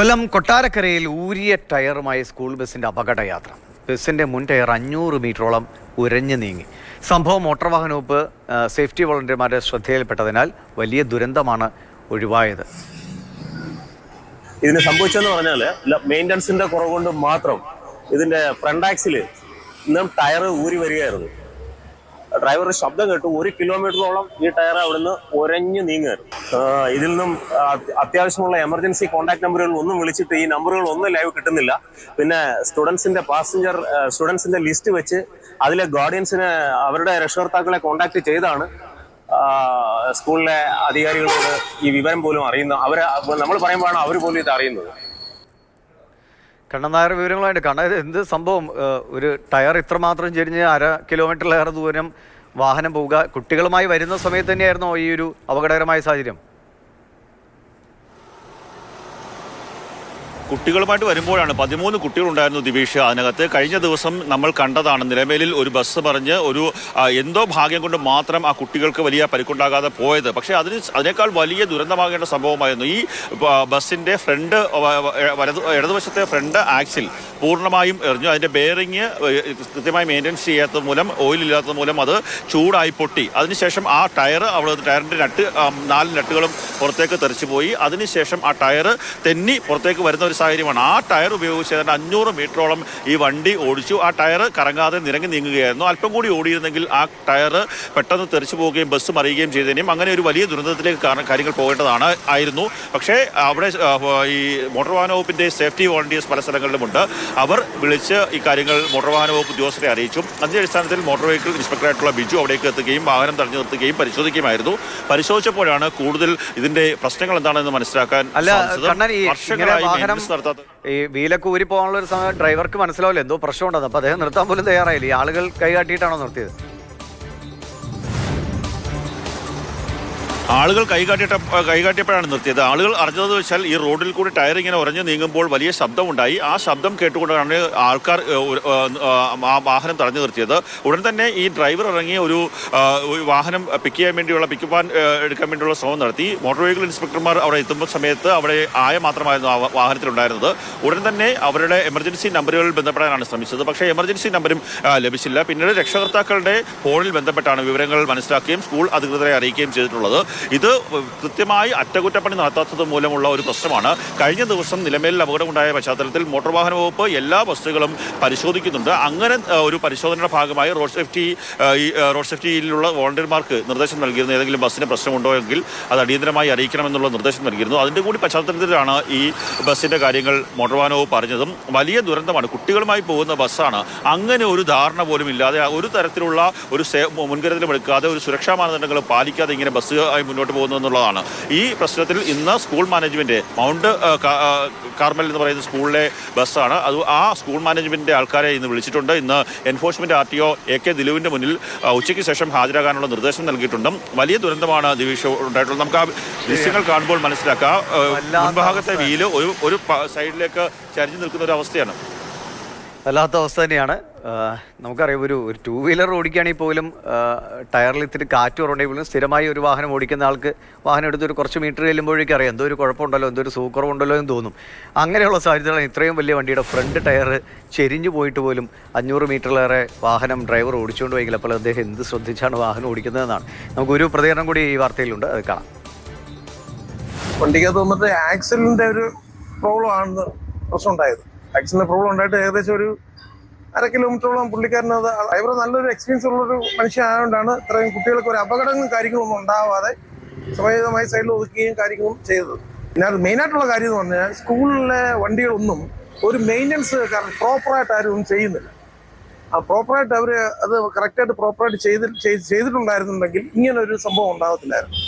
കൊല്ലം കൊട്ടാരക്കരയിൽ ഊരിയ ടയറുമായി സ്കൂൾ ബസിന്റെ അപകടയാത്ര. ബസിന്റെ മുൻ ടയർ അഞ്ഞൂറ് മീറ്ററോളം ഉരഞ്ഞു നീങ്ങി. സംഭവം മോട്ടോർ വാഹന വകുപ്പ് സേഫ്റ്റി വോളണ്ടിയർമാരുടെ ശ്രദ്ധയിൽപ്പെട്ടതിനാൽ വലിയ ദുരന്തമാണ് ഒഴിവായത്. ഇതിന് സംഭവിച്ചെന്ന് പറഞ്ഞാൽ മെയിന്റനൻസിന്റെ കുറവ് കൊണ്ട് മാത്രം ഇതിന്റെ ഫ്രണ്ട് ആക്സിൽ ഇന്നും ടയർ ഊരി വരികയായിരുന്നു. ഡ്രൈവർ ശബ്ദം കേട്ടു ഒരു കിലോമീറ്ററോളം ഈ ടയർ അവിടുന്ന് ഉരഞ്ഞു നീങ്ങുമായിരുന്നു ആഹ് ഇതിൽ നിന്നും അത്യാവശ്യമുള്ള എമർജൻസി കോൺടാക്ട് നമ്പറുകൾ ഒന്നും വിളിച്ചിട്ട് ഈ നമ്പറുകൾ ഒന്നും ലൈവ് കിട്ടുന്നില്ല. പിന്നെ സ്റ്റുഡൻസിന്റെ പാസഞ്ചർ സ്റ്റുഡൻസിന്റെ ലിസ്റ്റ് വെച്ച് അതിലെ ഗാർഡിയൻസിനെ അവരുടെ രക്ഷകർത്താക്കളെ കോൺടാക്ട് ചെയ്താണ്. സ്കൂളിലെ അധികാരികളോട് ഈ വിവരം പോലും അറിയുന്നത് അവർ നമ്മൾ പറയുമ്പോഴാണ് അവർ പോലും ഇത് അറിയുന്നത്. കണ്ണൻ നായർ വിവരങ്ങളായിട്ട് കണ്ണ എന്ത് സംഭവം? ഒരു ടയർ ഇത്രമാത്രം ചെരിഞ്ഞ് അര കിലോമീറ്ററിലേറെ ദൂരം വാഹനം പോവുക. കുട്ടികളുമായി വരുന്ന സമയത്ത് തന്നെയായിരുന്നോ ഈ ഒരു അപകടകരമായ സാഹചര്യം. കുട്ടികളുമായിട്ട് വരുമ്പോഴാണ് പതിമൂന്ന് കുട്ടികളുണ്ടായിരുന്നു ദിവേഷ് അതിനകത്ത്. കഴിഞ്ഞ ദിവസം നമ്മൾ കണ്ടതാണ് നിലമേലിൽ ഒരു ബസ് പറഞ്ഞ് ഒരു എന്തോ ഭാഗ്യം കൊണ്ട് മാത്രം ആ കുട്ടികൾക്ക് വലിയ പരിക്കുണ്ടാകാതെ പോയത്. പക്ഷേ അതിന് അതിനേക്കാൾ വലിയ ദുരന്തമാകേണ്ട സംഭവമായിരുന്നു. ഈ ബസ്സിന്റെ ഫ്രണ്ട് വ- വ- ഇടതുവശത്തെ ഫ്രണ്ട് ആക്സിൽ പൂർണമായും എറിഞ്ഞു. അതിന്റെ ബെയറിങ് കൃത്യമായി മെയിന്റെനൻസ് ചെയ്യാത്തത് മൂലം ഓയിൽ ഇല്ലാത്തത് മൂലം അത് ചൂടായി പൊട്ടി. അതിനുശേഷം ആ ടയർ അവിടെ ടയറിന്റെ നട്ട് നാല് നട്ടുകളും പുറത്തേക്ക് തെറിച്ചു പോയി അതിനുശേഷം ആ ടയർ തെന്നി പുറത്തേക്ക് വരുന്ന ഒരു സാഹചര്യമാണ്. ആ ടയർ ഉപയോഗിച്ച് ഏതാണ്ട് അഞ്ഞൂറ് മീറ്ററോളം ഈ വണ്ടി ഓടിച്ചു. ആ ടയർ കറങ്ങാതെ നിരങ്ങി നീങ്ങുകയായിരുന്നു. അല്പം കൂടി ഓടിയിരുന്നെങ്കിൽ ആ ടയർ പെട്ടെന്ന് തെറിച്ചു പോവുകയും ബസ് മറിയുകയും ചെയ്തതിനും അങ്ങനെ ഒരു വലിയ ദുരന്തത്തിലേക്ക് കാര- കാര്യങ്ങൾ പോകേണ്ടതാണ് ആയിരുന്നു. പക്ഷേ അവിടെ ഈ മോട്ടോർ വാഹന വകുപ്പിന്റെ സേഫ്റ്റി വോളണ്ടിയേഴ്സ് പല സ്ഥലങ്ങളിലുമുണ്ട്. അവർ വിളിച്ച് ഈ കാര്യങ്ങൾ മോട്ടോർ വാഹന വകുപ്പ് ഉദ്യോഗസ്ഥരെ അറിയിച്ചു. അതിന്റെ അടിസ്ഥാനത്തിൽ മോട്ടോർ വെഹിക്കിൾ ഇൻസ്പെക്ടറായിട്ടുള്ള ബിജു അവിടേക്ക് എത്തുകയും വാഹനം തടഞ്ഞു നിർത്തുകയും പരിശോധിക്കുകയുമായിരുന്നു. പരിശോധിച്ചപ്പോഴാണ് കൂടുതൽ ഇതിന്റെ പ്രശ്നങ്ങൾ എന്താണെന്ന് മനസ്സിലാക്കാൻ അല്ല, സാധിച്ചത്. വർഷങ്ങളായി വാഹനം maintenance നടത്താത്ത ഈ വീലൊക്കെ ഊരി പോകാനുള്ള ഒരു സമയം ഡ്രൈവർക്ക് മനസ്സിലാവില്ല. എന്തോ പ്രശ്നമുണ്ടെന്ന്. അപ്പൊ അദ്ദേഹം നിർത്താൻ പോലും തയ്യാറായില്ല. ഈ ആളുകൾ കൈകാട്ടിയിട്ടാണോ നിർത്തിയത്? ആളുകൾ കൈകാട്ടിയിട്ട് കൈകാട്ടിയപ്പോഴാണ് നിർത്തിയത്. ആളുകൾ അറിഞ്ഞതെന്ന് വെച്ചാൽ ഈ റോഡിൽ കൂടി ടയർ ഇങ്ങനെ ഉറഞ്ഞു നീങ്ങുമ്പോൾ വലിയ ശബ്ദമുണ്ടായി. ആ ശബ്ദം കേട്ടുകൊണ്ടാണ് ആൾക്കാർ ആ വാഹനം തടഞ്ഞു നിർത്തിയത്. ഉടൻ തന്നെ ഈ ഡ്രൈവർ ഇറങ്ങി ഒരു വാഹനം പിക്ക് ചെയ്യാൻ വേണ്ടിയുള്ള പിക്ക് പാൻ എടുക്കാൻ വേണ്ടിയുള്ള ശ്രമം നടത്തി. മോട്ടോർ വെഹിക്കിൾ ഇൻസ്പെക്ടർമാർ അവിടെ എത്തുമ്പോൾ സമയത്ത് അവിടെ ആയ മാത്രമായിരുന്നു ആ വാഹനത്തിലുണ്ടായിരുന്നത്. ഉടൻ തന്നെ അവരുടെ എമർജൻസി നമ്പറുകളിൽ ബന്ധപ്പെടാനാണ് ശ്രമിച്ചത്. പക്ഷേ എമർജൻസി നമ്പരും ലഭിച്ചില്ല. പിന്നീട് രക്ഷകർത്താക്കളുടെ ഫോണിൽ ബന്ധപ്പെട്ടാണ് വിവരങ്ങൾ മനസ്സിലാക്കുകയും സ്കൂൾ അധികൃതരെ അറിയിക്കുകയും ചെയ്തിട്ടുള്ളത്. ഇത് കൃത്യമായി അറ്റകുറ്റപ്പണി നടത്താത്തത് മൂലമുള്ള ഒരു പ്രശ്നമാണ്. കഴിഞ്ഞ ദിവസം നിലമേലിൽ അപകടമുണ്ടായ പശ്ചാത്തലത്തിൽ മോട്ടോർ വാഹന വകുപ്പ് എല്ലാ ബസ്സുകളും പരിശോധിക്കുന്നുണ്ട്. അങ്ങനെ ഒരു പരിശോധനയുടെ ഭാഗമായി റോഡ് സേഫ്റ്റി റോഡ് സേഫ്റ്റിയിലുള്ള വോളണ്ടിയർമാർക്ക് നിർദ്ദേശം നൽകിയിരുന്നു. ഏതെങ്കിലും ബസ്സിന് പ്രശ്നമുണ്ടോ എങ്കിൽ അത് അടിയന്തരമായി അറിയിക്കണമെന്നുള്ള നിർദ്ദേശം നൽകിയിരുന്നു. അതിന്റെ കൂടി പശ്ചാത്തലത്തിലാണ് ഈ ബസ്സിന്റെ കാര്യങ്ങൾ മോട്ടോർ വാഹന വകുപ്പ് പറഞ്ഞതും. വലിയ ദുരന്തമാണ്. കുട്ടികളുമായി പോകുന്ന ബസ്സാണ്. അങ്ങനെ ഒരു ധാരണ പോലും ഇല്ലാതെ ഒരു തരത്തിലുള്ള ഒരു മുൻകരുതലും എടുക്കാതെ ഒരു സുരക്ഷാ മാനദണ്ഡങ്ങൾ പാലിക്കാതെ ഇങ്ങനെ ബസ്സുമായി മുന്നോട്ട് പോകുന്നു എന്നുള്ളതാണ്. ഈ പ്രശ്നത്തിൽ ഇന്ന് സ്കൂൾ മാനേജ്മെന്റ് മൗണ്ട് കാർമൽ എന്ന് പറയുന്ന സ്കൂളിലെ ബസ്സാണ്. അത് ആ സ്കൂൾ മാനേജ്മെന്റിന്റെ ആൾക്കാരെ ഇന്ന് വിളിച്ചിട്ടുണ്ട്. ഇന്ന് enforcement R T O A K ദിലുവിന്റെ മുന്നിൽ ഉച്ചയ്ക്ക് ശേഷം ഹാജരാകാനുള്ള നിർദ്ദേശം നൽകിയിട്ടുണ്ട്. വലിയ ദുരന്തമാണ് ദിവീഷ് ഉണ്ടായിട്ടുള്ളത്. നമുക്ക് ആ ദൃശ്യങ്ങൾ കാണുമ്പോൾ മനസ്സിലാക്കാം. ഭാഗത്തെ മുൻഭാഗത്തെ. വീൽ ഒരു ഒരു സൈഡിലേക്ക് ചരിഞ്ഞു നിൽക്കുന്ന ഒരു അവസ്ഥയാണ്. വല്ലാത്ത അവസ്ഥ തന്നെയാണ്. നമുക്കറിയാം ഒരു ഒരു ടൂ വീലർ ഓടിക്കുകയാണെങ്കിൽ പോലും ടയറിൽ ഇത്തിരി കാറ്റ് കുറവുണ്ടെങ്കിൽ പോലും സ്ഥിരമായി ഒരു വാഹനം ഓടിക്കുന്ന ആൾക്ക് വാഹനം എടുത്ത് ഒരു കുറച്ച് മീറ്റർ ചെല്ലുമ്പോഴേക്കും അറിയാം എന്തോ ഒരു കുഴപ്പമുണ്ടല്ലോ എന്തോ ഒരു സൂക്കുറവുണ്ടല്ലോ എന്ന് തോന്നും. അങ്ങനെയുള്ള സാഹചര്യത്തിലാണ് ഇത്രയും വലിയ വണ്ടിയുടെ ഫ്രണ്ട് ടയർ ചെരിഞ്ഞു പോയിട്ട് പോലും അഞ്ഞൂറ് മീറ്ററിലേറെ വാഹനം ഡ്രൈവർ ഓടിച്ചുകൊണ്ട് പോയെങ്കിൽ അപ്പോൾ അദ്ദേഹം എന്ത് ശ്രദ്ധിച്ചാണ് വാഹനം ഓടിക്കുന്നതെന്നാണ്. നമുക്കൊരു പ്രതികരണം കൂടി ഈ വാർത്തയിലുണ്ട് അത് കാണാം. വണ്ടിക്കകത്ത് വന്നിട്ട് ആക്സിഡന്റ് ഒരു പ്രോബ്ലം ആണെന്ന് പ്രശ്നം ഉണ്ടായത് ആക്സിഡന്റ് പ്രോബ്ലം ഉണ്ടായിട്ട് ഏകദേശം ഒരു അര കിലോമീറ്ററോളം പുള്ളിക്കാരൻ അത് ഡ്രൈവർ നല്ലൊരു എക്സ്പീരിയൻസ് ഉള്ളൊരു മനുഷ്യനായതുകൊണ്ടാണ് ഇത്രയും കുട്ടികൾക്ക് ഒരു അപകടങ്ങളും കാര്യങ്ങളൊന്നും ഉണ്ടാവാതെ സമയമായി സൈഡിൽ ഒതുക്കുകയും കാര്യങ്ങളും ചെയ്തത്. പിന്നെ അത് മെയിനായിട്ടുള്ള കാര്യം എന്ന് പറഞ്ഞാൽ സ്കൂളിലെ വണ്ടികളൊന്നും ഒരു മെയിന്റനൻസ് പ്രോപ്പറായിട്ട് ആരും ചെയ്യുന്നില്ല. ആ പ്രോപ്പറായിട്ട് അവർ അത് കറക്റ്റായിട്ട് പ്രോപ്പറായിട്ട് ചെയ്ത് ചെയ്ത് ചെയ്തിട്ടുണ്ടായിരുന്നുണ്ടെങ്കിൽ ഇങ്ങനൊരു സംഭവം ഉണ്ടാകത്തില്ലായിരുന്നു